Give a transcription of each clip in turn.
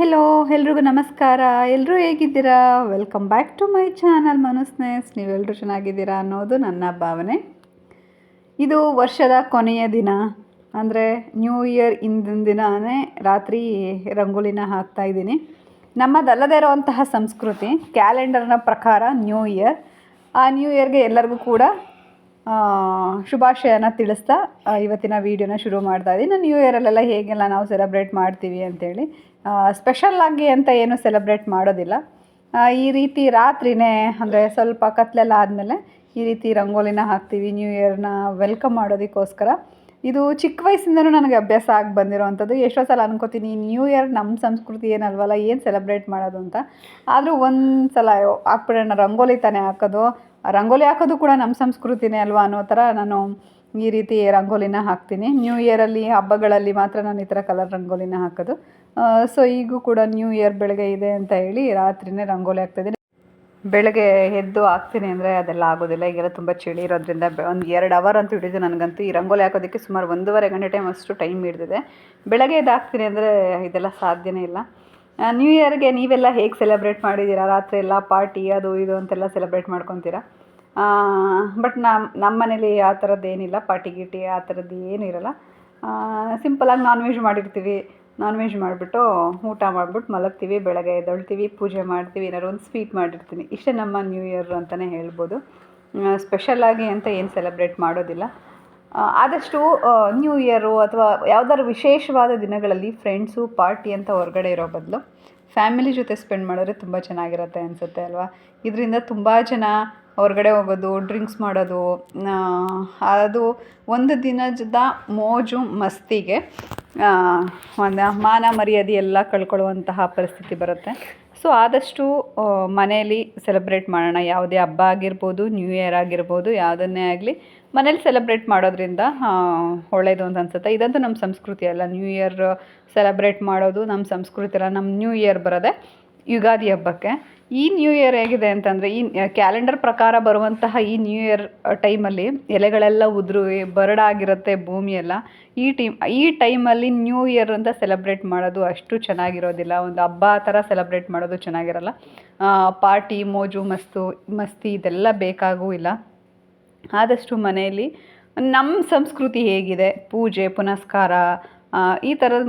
Hello ಎಲ್ರಿಗೂ ನಮಸ್ಕಾರ. ಎಲ್ಲರೂ ಹೇಗಿದ್ದೀರಾ? Welcome back to my channel ಮನುಸ್ನೇಸ್ ನೀವೆಲ್ಲರೂ ಚೆನ್ನಾಗಿದ್ದೀರಾ ಅನ್ನೋದು ನನ್ನ ಭಾವನೆ. ಇದು ವರ್ಷದ ಕೊನೆಯ ದಿನ. ಅಂದರೆ ನ್ಯೂ ಇಯರ್ ಹಿಂದಿನ ದಿನವೇ ರಾತ್ರಿ ರಂಗೋಲಿನ ಹಾಕ್ತಾ ಇದ್ದೀನಿ. ನಮ್ಮದಲ್ಲದೇ ಇರುವಂತಹ ಸಂಸ್ಕೃತಿ, ಕ್ಯಾಲೆಂಡರ್ನ ಪ್ರಕಾರ ನ್ಯೂ ಇಯರ್ ಆ ನ್ಯೂ ಇಯರ್ಗೆ ಎಲ್ಲರಿಗೂ ಕೂಡ ಶುಭಾಶಯನ ತಿಳಿಸ್ತಾ ಇವತ್ತಿನ ವೀಡಿಯೋನ ಶುರು ಮಾಡ್ತಾ ಇದ್ದೀನಿ. ನ್ಯೂ ಇಯರಲ್ಲೆಲ್ಲ ಹೇಗೆಲ್ಲ ನಾವು ಸೆಲೆಬ್ರೇಟ್ ಮಾಡ್ತೀವಿ ಅಂತೇಳಿ. ಸ್ಪೆಷಲ್ ಆಗಿ ಅಂತ ಏನು ಸೆಲೆಬ್ರೇಟ್ ಮಾಡೋದಿಲ್ಲ. ಈ ರೀತಿ ರಾತ್ರಿನೇ, ಅಂದರೆ ಸ್ವಲ್ಪ ಕತ್ಲೆಲ್ಲ ಆದಮೇಲೆ ಈ ರೀತಿ ರಂಗೋಲಿನ ಹಾಕ್ತೀವಿ ನ್ಯೂ ಇಯರ್ನ ವೆಲ್ಕಮ್ ಮಾಡೋದಕ್ಕೋಸ್ಕರ. ಇದು ಚಿಕ್ಕ ವಯಸ್ಸಿಂದನೂ ನನಗೆ ಅಭ್ಯಾಸ ಆಗಿ ಬಂದಿರೋವಂಥದ್ದು. ಎಷ್ಟೋ ಸಲ ಅನ್ಕೋತೀನಿ ನ್ಯೂ ಇಯರ್ ನಮ್ಮ ಸಂಸ್ಕೃತಿ ಏನಲ್ವಲ್ಲ, ಏನು ಸೆಲೆಬ್ರೇಟ್ ಮಾಡೋದು ಅಂತ. ಆದರೂ ಒಂದು ಸಲ ಹಾಕ್ಬಿಡೋಣ, ರಂಗೋಲಿ ತಾನೇ ಹಾಕೋದು. ರಂಗೋಲಿ ಹಾಕೋದು ಕೂಡ ನಮ್ಮ ಸಂಸ್ಕೃತಿನೇ ಅಲ್ವಾ ಅನ್ನೋ ಥರ ನಾನು ಈ ರೀತಿ ರಂಗೋಲಿನ ಹಾಕ್ತೀನಿ. ನ್ಯೂ ಇಯರಲ್ಲಿ ಹಬ್ಬಗಳಲ್ಲಿ ಮಾತ್ರ ನಾನು ಈ ಥರ ಕಲರ್ ರಂಗೋಲಿನ ಹಾಕೋದು. ಸೊ ಈಗೂ ಕೂಡ ನ್ಯೂ ಇಯರ್ ಬೆಳಗ್ಗೆ ಇದೆ ಅಂತ ಹೇಳಿ ರಾತ್ರಿನೇ ರಂಗೋಲಿ ಹಾಕ್ತಿದ್ದೀನಿ ಬೆಳಗ್ಗೆ ಎದ್ದು ಹಾಕ್ತೀನಿ ಅಂದರೆ ಅದೆಲ್ಲ ಆಗೋದಿಲ್ಲ. ಈಗೆಲ್ಲ ತುಂಬ ಚಳಿ ಇರೋದ್ರಿಂದ ಒಂದು ಎರಡು ಅವರ್ ಅಂತೂ ಹಿಡಿದು ನನಗಂತೂ ಈ ರಂಗೋಲಿ ಹಾಕೋದಕ್ಕೆ ಸುಮಾರು ಒಂದೂವರೆ ಗಂಟೆ ಟೈಮ್ ಅಷ್ಟು ಟೈಮ್ ಹಿಡಿದಿದೆ. ಬೆಳಗ್ಗೆ ಎದ್ದು ಹಾಕ್ತೀನಿ ಅಂದರೆ ಇದೆಲ್ಲ ಸಾಧ್ಯನೇ ಇಲ್ಲ. ನ್ಯೂ ಇಯರ್ಗೆ ನೀವೆಲ್ಲ ಹೇಗೆ ಸೆಲೆಬ್ರೇಟ್ ಮಾಡಿದ್ದೀರಾ? ರಾತ್ರಿ ಎಲ್ಲ ಪಾರ್ಟಿ ಅದು ಇದು ಅಂತೆಲ್ಲ ಸೆಲೆಬ್ರೇಟ್ ಮಾಡ್ಕೊತೀರಾ? ಬಟ್ ನಮ್ಮ ನಮ್ಮ ಮನೇಲಿ ಆ ಥರದ್ದು ಏನಿಲ್ಲ ಪಾಟಿ ಗೀಟಿ ಆ ಥರದ್ದು ಏನೂ ಇರಲ್ಲ. ಸಿಂಪಲಾಗಿ ನಾನ್ ವೆಜ್ ಮಾಡಿರ್ತೀವಿ. ನಾನ್ ವೆಜ್ ಮಾಡಿಬಿಟ್ಟು ಊಟ ಮಾಡಿಬಿಟ್ಟು ಮಲಗ್ತೀವಿ, ಬೆಳಗ್ಗೆ ಎದ್ದೊಳ್ತೀವಿ, ಪೂಜೆ ಮಾಡ್ತೀವಿ, ಏನಾದ್ರು ಒಂದು ಸ್ವೀಟ್ ಮಾಡಿರ್ತೀನಿ. ಇಷ್ಟೇ ನಮ್ಮ ನ್ಯೂ ಇಯರ್ ಅಂತಲೇ ಹೇಳ್ಬೋದು. ಸ್ಪೆಷಲಾಗಿ ಅಂತ ಏನು ಸೆಲೆಬ್ರೇಟ್ ಮಾಡೋದಿಲ್ಲ. ಆದಷ್ಟು ನ್ಯೂ ಇಯರು ಅಥವಾ ಯಾವ್ದಾದ್ರು ವಿಶೇಷವಾದ ದಿನಗಳಲ್ಲಿ ಫ್ರೆಂಡ್ಸು ಪಾರ್ಟಿ ಅಂತ ಹೊರಗಡೆ ಇರೋ ಬದಲು ಫ್ಯಾಮಿಲಿ ಜೊತೆ ಸ್ಪೆಂಡ್ ಮಾಡಿದ್ರೆ ತುಂಬ ಚೆನ್ನಾಗಿರುತ್ತೆ ಅನಿಸುತ್ತೆ ಅಲ್ವಾ? ಇದರಿಂದ ತುಂಬ ಜನ ಹೊರಗಡೆ ಹೋಗೋದು ಡ್ರಿಂಕ್ಸ್ ಮಾಡೋದು ಅದು ಒಂದು ದಿನದ ಮೋಜು ಮಸ್ತಿಗೆ ಒಂದು ಮಾನ ಮರ್ಯಾದೆ ಎಲ್ಲ ಕಳ್ಕೊಳ್ಳುವಂತಹ ಪರಿಸ್ಥಿತಿ ಬರುತ್ತೆ. ಸೊ ಆದಷ್ಟು ಮನೆಯಲ್ಲಿ ಸೆಲೆಬ್ರೇಟ್ ಮಾಡೋಣ. ಯಾವುದೇ ಹಬ್ಬ ಆಗಿರ್ಬೋದು ನ್ಯೂ ಇಯರ್ ಆಗಿರ್ಬೋದು, ಯಾವುದನ್ನೇ ಆಗಲಿ ಮನೇಲಿ ಸೆಲೆಬ್ರೇಟ್ ಮಾಡೋದ್ರಿಂದ ಒಳ್ಳೆಯದು ಅಂತ ಅನ್ಸುತ್ತೆ. ಇದಂತೂ ನಮ್ಮ ಸಂಸ್ಕೃತಿ ಅಲ್ಲ. ನ್ಯೂ ಇಯರ್ ಸೆಲೆಬ್ರೇಟ್ ಮಾಡೋದು ನಮ್ಮ ಸಂಸ್ಕೃತಿ ಅಲ್ಲ. ನಮ್ಮ ನ್ಯೂ ಇಯರ್ ಬರೋದೇ ಯುಗಾದಿ ಹಬ್ಬಕ್ಕೆ. ಈ ನ್ಯೂ ಇಯರ್ ಹೇಗಿದೆ ಅಂತಂದರೆ ಈ ಕ್ಯಾಲೆಂಡರ್ ಪ್ರಕಾರ ಬರುವಂತಹ ಈ ನ್ಯೂ ಇಯರ್ ಟೈಮಲ್ಲಿ ಎಲೆಗಳೆಲ್ಲ ಉದುರು ಬರಡಾಗಿರುತ್ತೆ ಭೂಮಿ ಎಲ್ಲ. ಈ ಟೀಮ್ ಈ ಟೈಮಲ್ಲಿ ನ್ಯೂ ಇಯರ್ ಅಂತ ಸೆಲೆಬ್ರೇಟ್ ಮಾಡೋದು ಅಷ್ಟು ಚೆನ್ನಾಗಿರೋದಿಲ್ಲ. ಒಂದು ಹಬ್ಬ ಥರ ಸೆಲೆಬ್ರೇಟ್ ಮಾಡೋದು ಚೆನ್ನಾಗಿರಲ್ಲ. ಪಾರ್ಟಿ ಮೋಜು ಮಸ್ತು ಮಸ್ತಿ ಇದೆಲ್ಲ ಬೇಕಾಗೂ ಇಲ್ಲ. ಆದಷ್ಟು ಮನೆಯಲ್ಲಿ ನಮ್ಮ ಸಂಸ್ಕೃತಿ ಹೇಗಿದೆ. ಪೂಜೆ ಪುನಸ್ಕಾರ ಆ, ಈ ಥರದ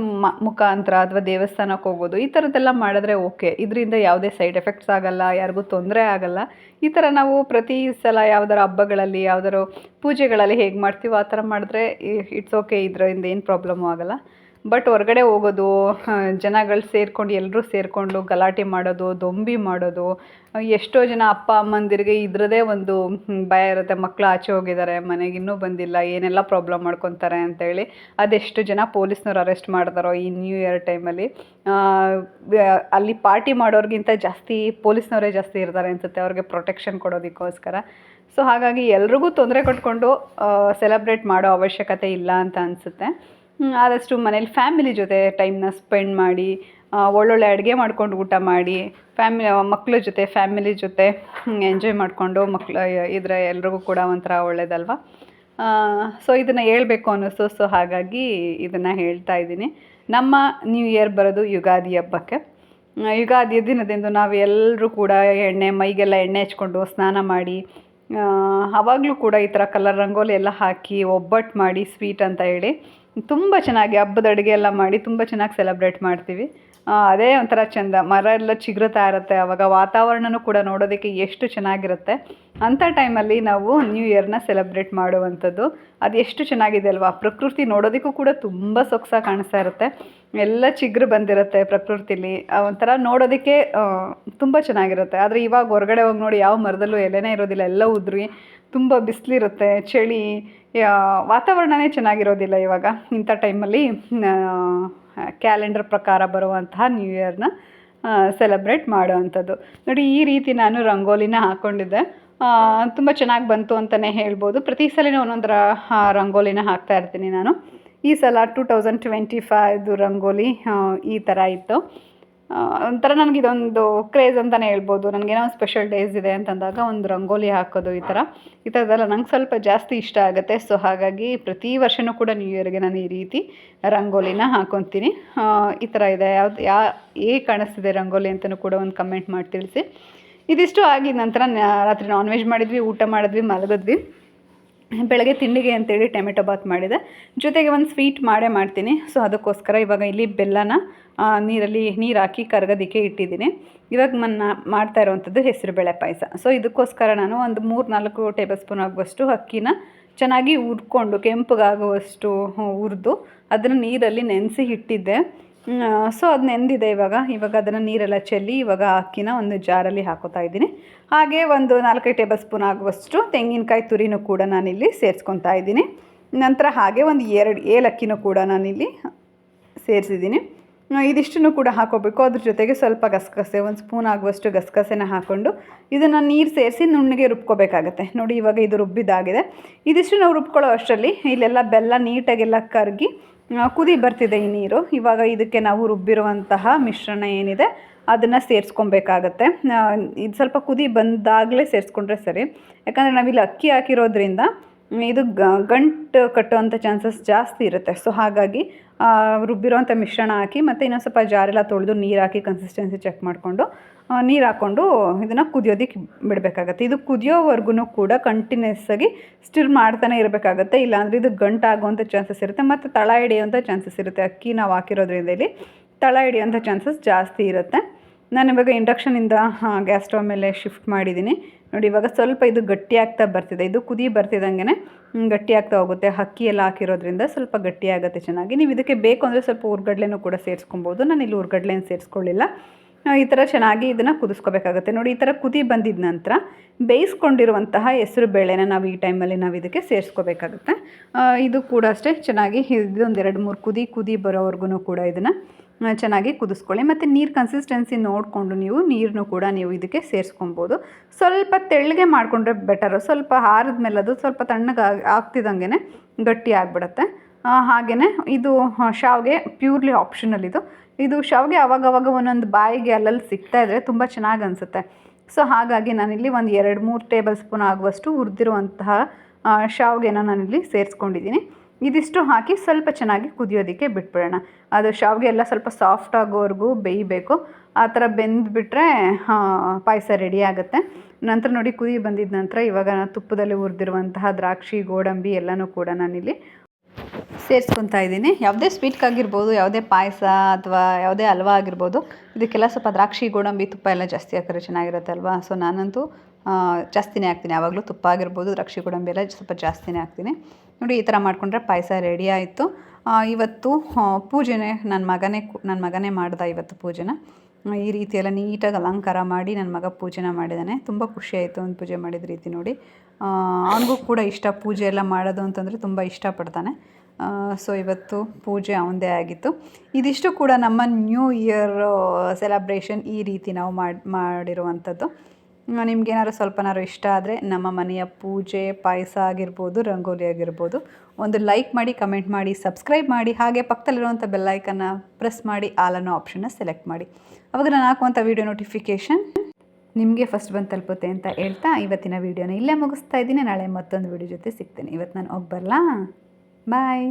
ಮುಖಾಂತರ ಅಥವಾ ದೇವಸ್ಥಾನಕ್ಕೆ ಹೋಗೋದು ಈ ಥರದ್ದೆಲ್ಲ ಮಾಡಿದ್ರೆ ಓಕೆ. ಇದರಿಂದ ಯಾವುದೇ ಸೈಡ್ ಎಫೆಕ್ಟ್ಸ್ ಆಗಲ್ಲ, ಯಾರಿಗೂ ತೊಂದರೆ ಆಗಲ್ಲ. ಈ ಥರ ನಾವು ಪ್ರತಿ ಸಲ ಯಾವ್ದಾರ ಹಬ್ಬಗಳಲ್ಲಿ, ಯಾವ್ದಾರು ಪೂಜೆಗಳಲ್ಲಿ ಹೇಗೆ ಮಾಡ್ತೀವೋ ಆ ಥರ ಮಾಡಿದ್ರೆ ಇಟ್ಸ್ ಓಕೆ ಇದರಿಂದ ಏನು ಪ್ರಾಬ್ಲಮ್ಮು ಆಗಲ್ಲ. ಬಟ್ ಹೊರಗಡೆ ಹೋಗೋದು ಜನಗಳು ಸೇರ್ಕೊಂಡು ಎಲ್ಲರೂ ಸೇರಿಕೊಂಡು ಗಲಾಟೆ ಮಾಡೋದು, ದೊಂಬಿ ಮಾಡೋದು, ಎಷ್ಟೋ ಜನ ಅಪ್ಪ, ಅಮ್ಮಂದಿರಿಗೆ ಇದ್ರದೇ ಒಂದು ಭಯ ಇರುತ್ತೆ. ಮಕ್ಕಳು ಆಚೆ ಹೋಗಿದ್ದಾರೆ, ಮನೆಗೆ ಇನ್ನೂ ಬಂದಿಲ್ಲ, ಏನೆಲ್ಲ ಪ್ರಾಬ್ಲಮ್ ಮಾಡ್ಕೊತಾರೆ ಅಂತೇಳಿ ಅದೆಷ್ಟು ಜನ ಪೊಲೀಸ್ನವ್ರು ಅರೆಸ್ಟ್ ಮಾಡ್ತಾರೋ ಈ ನ್ಯೂ ಇಯರ್ ಟೈಮಲ್ಲಿ ಅಲ್ಲಿ. ಪಾರ್ಟಿ ಮಾಡೋರಿಗಿಂತ ಜಾಸ್ತಿ ಪೊಲೀಸ್ನವರೇ ಜಾಸ್ತಿ ಇರ್ತಾರೆ ಅನ್ಸುತ್ತೆ, ಅವ್ರಿಗೆ ಪ್ರೊಟೆಕ್ಷನ್ ಕೊಡೋದಕ್ಕೋಸ್ಕರ. ಸೊ ಹಾಗಾಗಿ ಎಲ್ರಿಗೂ ತೊಂದರೆ ಕೊಟ್ಕೊಂಡು ಸೆಲೆಬ್ರೇಟ್ ಮಾಡೋ ಅವಶ್ಯಕತೆ ಇಲ್ಲ ಅಂತ ಅನಿಸುತ್ತೆ. ಆದಷ್ಟು ಮನೇಲಿ ಫ್ಯಾಮಿಲಿ ಜೊತೆ ಟೈಮ್ನ ಸ್ಪೆಂಡ್ ಮಾಡಿ ಒಳ್ಳೊಳ್ಳೆ ಅಡುಗೆ ಮಾಡ್ಕೊಂಡು ಊಟ ಮಾಡಿ ಫ್ಯಾಮಿಲಿ ಮಕ್ಕಳ ಜೊತೆ ಫ್ಯಾಮಿಲಿ ಜೊತೆ ಎಂಜಾಯ್ ಮಾಡಿಕೊಂಡು ಮಕ್ಳು ಇದ್ರೆ ಎಲ್ರಿಗೂ ಕೂಡ ಒಂಥರ ಒಳ್ಳೇದಲ್ವಾ? ಸೊ ಇದನ್ನು ಹೇಳಬೇಕು ಅನ್ನಿಸ್ತು. ಸೊ ಹಾಗಾಗಿ ಇದನ್ನು ಹೇಳ್ತಾ ಇದ್ದೀನಿ. ನಮ್ಮ ನ್ಯೂ ಇಯರ್ ಬರೋದು ಯುಗಾದಿ ಹಬ್ಬಕ್ಕೆ. ಯುಗಾದಿಯ ಯುಗಾದಿ ದಿನದಂದು ನಾವು ಎಲ್ಲರೂ ಕೂಡ ಎಣ್ಣೆ, ಮೈಗೆಲ್ಲ ಎಣ್ಣೆ ಹಚ್ಕೊಂಡು ಸ್ನಾನ ಮಾಡಿ ಆವಾಗಲೂ ಕೂಡ ಈ ಥರ ಕಲರ್ ರಂಗೋಲಿ ಎಲ್ಲ ಹಾಕಿ ಒಬ್ಬಟ್ಟು ಮಾಡಿ ಸ್ವೀಟ್ ಅಂತ ಹೇಳಿ ತುಂಬ ಚೆನ್ನಾಗಿ ಹಬ್ಬದ ಅಡುಗೆ ಎಲ್ಲ ಮಾಡಿ ತುಂಬ ಚೆನ್ನಾಗಿ ಸೆಲೆಬ್ರೇಟ್ ಮಾಡ್ತೀವಿ. ಅದೇ ಒಂಥರ ಚೆಂದ. ಮರ ಎಲ್ಲ ಚಿಗುರುತ್ತಾ ಇರುತ್ತೆ. ಆವಾಗ ವಾತಾವರಣನೂ ಕೂಡ ನೋಡೋದಕ್ಕೆ ಎಷ್ಟು ಚೆನ್ನಾಗಿರುತ್ತೆ. ಅಂಥ ಟೈಮಲ್ಲಿ ನಾವು ನ್ಯೂ ಇಯರ್ನ ಸೆಲೆಬ್ರೇಟ್ ಮಾಡುವಂಥದ್ದು. ಅದು ಎಷ್ಟು ಚೆನ್ನಾಗಿದೆ ಅಲ್ವಾ? ಪ್ರಕೃತಿ ನೋಡೋದಕ್ಕೂ ಕೂಡ ತುಂಬ ಸೊಗಸಾಗಿ ಕಾಣಿಸ್ತಾ ಇರುತ್ತೆ. ಎಲ್ಲ ಚಿಗುರು ಬಂದಿರುತ್ತೆ ಪ್ರಕೃತಿಲಿ. ಒಂಥರ ನೋಡೋದಕ್ಕೆ ತುಂಬ ಚೆನ್ನಾಗಿರುತ್ತೆ. ಆದರೆ ಇವಾಗ ಹೊರಗಡೆ ಹೋಗಿ ನೋಡಿ ಯಾವ ಮರದಲ್ಲೂ ಎಲೆನೇ ಇರೋದಿಲ್ಲ, ಎಲ್ಲ ಉದ್ರಿ, ತುಂಬ ಬಿಸಿಲಿರುತ್ತೆ, ಚಳಿ ವಾತಾವರಣವೇ ಚೆನ್ನಾಗಿರೋದಿಲ್ಲ ಇವಾಗ. ಇಂಥ ಟೈಮಲ್ಲಿ ಕ್ಯಾಲೆಂಡರ್ ಪ್ರಕಾರ ಬರುವಂತಹ ನ್ಯೂ ಇಯರ್ನ ಸೆಲೆಬ್ರೇಟ್ ಮಾಡೋವಂಥದ್ದು. ನೋಡಿ, ಈ ರೀತಿ ನಾನು ರಂಗೋಲಿನ ಹಾಕ್ಕೊಂಡಿದ್ದೆ ತುಂಬ ಚೆನ್ನಾಗಿ ಬಂತು ಅಂತಲೇ ಹೇಳ್ಬೋದು. ಪ್ರತಿ ಸಲ ಒಂದೊಂದರ ರಂಗೋಲಿನ ಹಾಕ್ತಾ ಇರ್ತೀನಿ ನಾನು. ಈ ಸಲ ಟೂ ತೌಸಂಡ್ ಟ್ವೆಂಟಿ ಫೈವ್ದು ರಂಗೋಲಿ ಈ ಥರ ಇತ್ತು. ಒಂಥರ ನನಗೆ ಇದೊಂದು ಕ್ರೇಜ್ ಅಂತಲೇ ಹೇಳ್ಬೋದು. ನನಗೇನೋ ಸ್ಪೆಷಲ್ ಡೇಸ್ ಇದೆ ಅಂತಂದಾಗ ಒಂದು ರಂಗೋಲಿ ಹಾಕೋದು ಈ ಥರ ಈ ಥರದ್ದೆಲ್ಲ ನಂಗೆ ಸ್ವಲ್ಪ ಜಾಸ್ತಿ ಇಷ್ಟ ಆಗುತ್ತೆ. ಸೊ ಹಾಗಾಗಿ ಪ್ರತಿ ವರ್ಷವೂ ಕೂಡ ನ್ಯೂ ಇಯರ್ಗೆ ನಾನು ಈ ರೀತಿ ರಂಗೋಲಿನ ಹಾಕೊತೀನಿ. ಈ ಥರ ಇದೆ. ಯಾವ್ದು, ಯಾ ಹೇಗೆ ಕಾಣಿಸ್ತಿದೆ ರಂಗೋಲಿ ಅಂತಲೂ ಕೂಡ ಒಂದು ಕಮೆಂಟ್ ಮಾಡಿ ತಿಳಿಸಿ. ಇದಿಷ್ಟು ಆಗಿದ ನಂತರ ರಾತ್ರಿ ನಾನ್ ವೆಜ್ ಮಾಡಿದ್ವಿ, ಊಟ ಮಾಡಿದ್ವಿ, ಮಲಗಿದ್ವಿ. ಬೆಳಗ್ಗೆ ತಿಂಡಿಗೆ ಅಂತೇಳಿ ಟೊಮೆಟೊ ಬಾತ್ ಮಾಡಿದೆ. ಜೊತೆಗೆ ಒಂದು ಸ್ವೀಟ್ ಮಾಡೇ ಮಾಡ್ತೀನಿ. ಸೊ ಅದಕ್ಕೋಸ್ಕರ ಇವಾಗ ಇಲ್ಲಿ ಬೆಲ್ಲನ ನೀರಲ್ಲಿ ನೀರು ಹಾಕಿ ಕರಗೋದಕ್ಕೆ ಇಟ್ಟಿದ್ದೀನಿ. ಇವಾಗ ಮನ್ನ ಮಾಡ್ತಾ ಇರೋವಂಥದ್ದು ಹೆಸರುಬೇಳೆ ಪಾಯಸ. ಸೊ ಇದಕ್ಕೋಸ್ಕರ ನಾನು ಒಂದು ಮೂರು ನಾಲ್ಕು ಟೇಬಲ್ ಸ್ಪೂನ್ ಆಗುವಷ್ಟು ಅಕ್ಕಿನ ಚೆನ್ನಾಗಿ ಹುರ್ಕೊಂಡು ಕೆಂಪಗಾಗುವಷ್ಟು ಹುರಿದು ಅದನ್ನು ನೀರಲ್ಲಿ ನೆನೆಸಿ ಇಟ್ಟಿದ್ದೆ. ಸೊ ಅದು ನೆಂದಿದೆ ಇವಾಗ. ಇವಾಗ ಅದನ್ನು ನೀರೆಲ್ಲ ಚೆಲ್ಲಿ ಇವಾಗ ಅಕ್ಕಿನ ಒಂದು ಜಾರಲ್ಲಿ ಹಾಕೋತಾ ಇದ್ದೀನಿ. ಹಾಗೆ ಒಂದು ನಾಲ್ಕೈದು ಟೇಬಲ್ ಸ್ಪೂನ್ ಆಗುವಷ್ಟು ತೆಂಗಿನಕಾಯಿ ತುರಿನೂ ಕೂಡ ನಾನಿಲ್ಲಿ ಸೇರಿಸ್ಕೊತಾ ಇದ್ದೀನಿ. ನಂತರ ಹಾಗೆ ಒಂದು ಎರಡು ಏಲಕ್ಕಿನೂ ಕೂಡ ನಾನಿಲ್ಲಿ ಸೇರಿಸಿದ್ದೀನಿ. ಇದಿಷ್ಟನ್ನು ಕೂಡ ಹಾಕೋಬೇಕು. ಅದ್ರ ಜೊತೆಗೆ ಸ್ವಲ್ಪ ಗಸಗಸೆ, ಒಂದು ಸ್ಪೂನ್ ಆಗುವಷ್ಟು ಗಸಗಸೆನ ಹಾಕ್ಕೊಂಡು ಇದನ್ನು ನೀರು ಸೇರಿಸಿ ನುಣ್ಣಗೆ ರುಬ್ಕೋಬೇಕಾಗತ್ತೆ. ನೋಡಿ ಇವಾಗ ಇದು ರುಬ್ಬಿದ್ದಾಗಿದೆ ಇದಿಷ್ಟು ನಾವು ರುಬ್ಕೊಳ್ಳೋ ಅಷ್ಟರಲ್ಲಿ ಇಲ್ಲೆಲ್ಲ ಬೆಲ್ಲ ನೀಟಾಗೆಲ್ಲ ಕರಗಿ ಕುದಿ ಬರ್ತಿದೆ ಈ ನೀರು. ಇವಾಗ ಇದಕ್ಕೆ ನಾವು ರುಬ್ಬಿರುವಂತಹ ಮಿಶ್ರಣ ಏನಿದೆ, ಅದನ್ನು ಸೇರಿಸ್ಕೊಬೇಕಾಗತ್ತೆ. ಇದು ಸ್ವಲ್ಪ ಕುದಿ ಬಂದಾಗಲೇ ಸೇರಿಸ್ಕೊಂಡ್ರೆ ಸರಿ. ಯಾಕಂದರೆ ನಾವಿಲ್ಲಿ ಅಕ್ಕಿ ಹಾಕಿರೋದ್ರಿಂದ ಇದು ಗಂಟು ಕಟ್ಟುವಂಥ ಚಾನ್ಸಸ್ ಜಾಸ್ತಿ ಇರುತ್ತೆ. ಸೊ ಹಾಗಾಗಿ ರುಬ್ಬಿರೋಂಥ ಮಿಶ್ರಣ ಹಾಕಿ, ಮತ್ತು ಇನ್ನೊಂದು ಸ್ವಲ್ಪ ಜಾರೆಲ್ಲ ತೊಳೆದು ನೀರು ಹಾಕಿ ಕನ್ಸಿಸ್ಟೆನ್ಸಿ ಚೆಕ್ ಮಾಡಿಕೊಂಡು ನೀರು ಹಾಕ್ಕೊಂಡು ಇದನ್ನು ಕುದಿಯೋದಕ್ಕೆ ಬಿಡಬೇಕಾಗತ್ತೆ. ಇದು ಕುದಿಯೋವರೆಗೂ ಕೂಡ ಕಂಟಿನ್ಯೂಸ್ ಆಗಿ ಸ್ಟಿರ್ ಮಾಡ್ತಾನೆ ಇರಬೇಕಾಗತ್ತೆ. ಇಲ್ಲಾಂದರೆ ಇದು ಗಂಟು ಆಗುವಂಥ ಚಾನ್ಸಸ್ ಇರುತ್ತೆ, ಮತ್ತು ತಳ ಹಿಡಿಯುವಂಥ ಚಾನ್ಸಸ್ ಇರುತ್ತೆ. ಅಕ್ಕಿ ನಾವು ಹಾಕಿರೋದ್ರಿಂದ ಇಲ್ಲಿ ತಳ ಹಿಡಿಯುವಂಥ ಚಾನ್ಸಸ್ ಜಾಸ್ತಿ ಇರುತ್ತೆ. ನಾನು ಇವಾಗ ಇಂಡಕ್ಷನಿಂದ ಗ್ಯಾಸ್ ಸ್ಟವ್ ಮೇಲೆ ಶಿಫ್ಟ್ ಮಾಡಿದ್ದೀನಿ ನೋಡಿ, ಇವಾಗ ಸ್ವಲ್ಪ ಇದು ಗಟ್ಟಿ ಆಗ್ತಾ ಬರ್ತಿದೆ. ಇದು ಕುದಿ ಬರ್ತಿದ್ದಂಗೆ ಗಟ್ಟಿ ಆಗ್ತಾ ಹೋಗುತ್ತೆ. ಅಕ್ಕಿ ಎಲ್ಲ ಹಾಕಿರೋದ್ರಿಂದ ಸ್ವಲ್ಪ ಗಟ್ಟಿ ಆಗುತ್ತೆ ಚೆನ್ನಾಗಿ. ನೀವು ಇದಕ್ಕೆ ಬೇಕು ಅಂದರೆ ಸ್ವಲ್ಪ ಉರ್ಗಡ್ಲೆನೂ ಕೂಡ ಸೇರಿಸ್ಕೊಬೋದು. ನಾನು ಇಲ್ಲಿ ಉರ್ಗಡ್ಲೆನ ಸೇರಿಸ್ಕೊಳ್ಳಿಲ್ಲ. ಈ ಥರ ಚೆನ್ನಾಗಿ ಇದನ್ನು ಕುದಿಸ್ಕೋಬೇಕಾಗುತ್ತೆ. ನೋಡಿ, ಈ ಥರ ಕುದಿ ಬಂದಿದ ನಂತರ ಬೇಯಿಸ್ಕೊಂಡಿರುವಂತಹ ಹೆಸರು ಬೇಳೆನ ನಾವು ಈ ಟೈಮಲ್ಲಿ ನಾವು ಇದಕ್ಕೆ ಸೇರಿಸ್ಕೋಬೇಕಾಗುತ್ತೆ. ಇದು ಕೂಡ ಅಷ್ಟೇ ಚೆನ್ನಾಗಿ, ಇದೊಂದು ಎರಡು ಮೂರು ಕುದಿ ಕುದಿ ಬರೋವರೆಗೂ ಕೂಡ ಇದನ್ನು ಚೆನ್ನಾಗಿ ಕುದಿಸ್ಕೊಳ್ಳಿ. ಮತ್ತು ನೀರು ಕನ್ಸಿಸ್ಟೆನ್ಸಿ ನೋಡಿಕೊಂಡು ನೀವು ನೀರನ್ನು ಕೂಡ ನೀವು ಇದಕ್ಕೆ ಸೇರಿಸ್ಕೊಬೋದು. ಸ್ವಲ್ಪ ತೆಳ್ಳಗೆ ಮಾಡಿಕೊಂಡ್ರೆ ಬೆಟರು ಸ್ವಲ್ಪ ಆರಿದ ಮೇಲೆ ಅದು ಸ್ವಲ್ಪ ತಣ್ಣಗೆ ಆಗ್ತಿದ್ದಂಗೆ ಗಟ್ಟಿ ಆಗಿಬಿಡುತ್ತೆ. ಹಾಗೆಯೇ ಇದು ಶಾವಿಗೆ ಶಾವ್ಗೆ ಪ್ಯೂರ್ಲಿ ಆಪ್ಷನಲ್ ಇದು. ಇದು ಶಾವ್ಗೆ ಅವಾಗವಾಗ ಒಂದೊಂದು ಬಾಯಿಗೆ ಅಲ್ಲಲ್ಲಿ ಸಿಗ್ತಾ ಇದ್ದರೆ ತುಂಬ ಚೆನ್ನಾಗಿ ಅನಿಸುತ್ತೆ. ಸೊ, ಹಾಗಾಗಿ ನಾನಿಲ್ಲಿ ಒಂದು ಎರಡು ಮೂರು ಟೇಬಲ್ ಸ್ಪೂನ್ ಆಗುವಷ್ಟು ಹುರಿದಿರುವಂತಹ ಶಾವಿಗೆನ ನಾನಿಲ್ಲಿ ಸೇರಿಸ್ಕೊಂಡಿದ್ದೀನಿ. ಇದಿಷ್ಟು ಹಾಕಿ ಸ್ವಲ್ಪ ಚೆನ್ನಾಗಿ ಕುದಿಯೋದಕ್ಕೆ ಬಿಟ್ಬಿಡೋಣ. ಅದು ಶಾವಿಗೆ ಎಲ್ಲ ಸ್ವಲ್ಪ ಸಾಫ್ಟ್ ಆಗೋವರೆಗೂ ಬೇಯಬೇಕು. ಆ ಥರ ಬೆಂದುಬಿಟ್ರೆ ಪಾಯಸ ರೆಡಿ ಆಗುತ್ತೆ. ನಂತರ ನೋಡಿ ಕುದಿ ಬಂದಿದ ನಂತರ ಇವಾಗ ತುಪ್ಪದಲ್ಲಿ ಹುರಿದಿರುವಂತಹ ದ್ರಾಕ್ಷಿ, ಗೋಡಂಬಿ ಎಲ್ಲನೂ ಕೂಡ ನಾನಿಲ್ಲಿ ಸೇರಿಸ್ಕೊತಾ ಇದ್ದೀನಿ. ಯಾವುದೇ ಸ್ವೀಟ್ಗಾಗಿರ್ಬೋದು ಯಾವುದೇ ಪಾಯಸ ಅಥವಾ ಯಾವುದೇ ಹಲ್ವಾ ಆಗಿರ್ಬೋದು, ಇದಕ್ಕೆಲ್ಲ ಸ್ವಲ್ಪ ದ್ರಾಕ್ಷಿ, ಗೋಡಂಬಿ ತುಪ್ಪ ಎಲ್ಲ ಜಾಸ್ತಿ ಹಾಕಿದ್ರೆ ಚೆನ್ನಾಗಿರುತ್ತೆ ಅಲ್ವಾ ಸೊ ನಾನಂತೂ ಜಾಸ್ತಿನೇ ಹಾಕ್ತೀನಿ. ಯಾವಾಗಲೂ ತುಪ್ಪ ಆಗಿರ್ಬೋದು ದ್ರಾಕ್ಷಿ ಗೋಡಂಬಿ ಎಲ್ಲ ಸ್ವಲ್ಪ ಜಾಸ್ತಿನೇ ಹಾಕ್ತೀನಿ. ನೋಡಿ, ಈ ಥರ ಮಾಡಿಕೊಂಡ್ರೆ ಪಾಯಸ ರೆಡಿ ಆಯಿತು. ಇವತ್ತು ಪೂಜೆನೇ ನನ್ನ ಮಗನೇ ನನ್ನ ಮಗನೇ ಮಾಡ್ದ ಇವತ್ತು ಪೂಜೆನ. ಈ ರೀತಿ ಎಲ್ಲ ನೀಟಾಗಿ ಅಲಂಕಾರ ಮಾಡಿ ನನ್ನ ಮಗ ಪೂಜೆನ ಮಾಡಿದ್ದಾನೆ ತುಂಬ ಖುಷಿ ಆಯಿತು ಒಂದು ಪೂಜೆ ಮಾಡಿದ ರೀತಿ ನೋಡಿ. ಅವನಿಗೂ ಕೂಡ ಇಷ್ಟ ಪೂಜೆ ಎಲ್ಲ ಮಾಡೋದು ಅಂತಂದರೆ ತುಂಬ ಇಷ್ಟಪಡ್ತಾನೆ. ಸೊ, ಇವತ್ತು ಪೂಜೆ ಅವನದೇ ಆಗಿತ್ತು. ಇದಿಷ್ಟು ಕೂಡ ನಮ್ಮ ನ್ಯೂ ಇಯರ್ ಸೆಲೆಬ್ರೇಷನ್ ಈ ರೀತಿ ನಾವು ಮಾಡಿ, ಮಾಡಿರುವಂಥದ್ದು. ನಿಮ್ಗೇನಾದ್ರು ಸ್ವಲ್ಪನಾರು ಇಷ್ಟ ಆದರೆ ನಮ್ಮ ಮನೆಯ ಪೂಜೆ, ಪಾಯಸ ಆಗಿರ್ಬೋದು, ರಂಗೋಲಿ ಆಗಿರ್ಬೋದು, ಒಂದು ಲೈಕ್ ಮಾಡಿ ಕಮೆಂಟ್ ಮಾಡಿ ಸಬ್ಸ್ಕ್ರೈಬ್ ಮಾಡಿ, ಹಾಗೆ ಪಕ್ಕದಲ್ಲಿರುವಂಥ ಬೆಲ್ಲೈಕನ್ನು ಪ್ರೆಸ್ ಮಾಡಿ ಆಲ್ ಅನ್ನೋ ಆಪ್ಷನ್ನ ಸೆಲೆಕ್ಟ್ ಮಾಡಿ. ಅವಾಗ ನಾನು ಹಾಕುವಂಥ ವೀಡಿಯೋ ನೋಟಿಫಿಕೇಷನ್ ನಿಮಗೆ ಫಸ್ಟ್ ಬಂದು ತಲುಪುತ್ತೆ ಅಂತ ಹೇಳ್ತಾ ಇವತ್ತಿನ ವೀಡಿಯೋನ ಇಲ್ಲೇ ಮುಗಿಸ್ತಾ ಇದ್ದೀನಿ. ನಾಳೆ ಮತ್ತೊಂದು ವೀಡಿಯೋ ಜೊತೆ ಸಿಗ್ತೇನೆ. ಇವತ್ತು ನಾನು ಹೋಗಿ ಬರಲಾ? ಬಾಯ್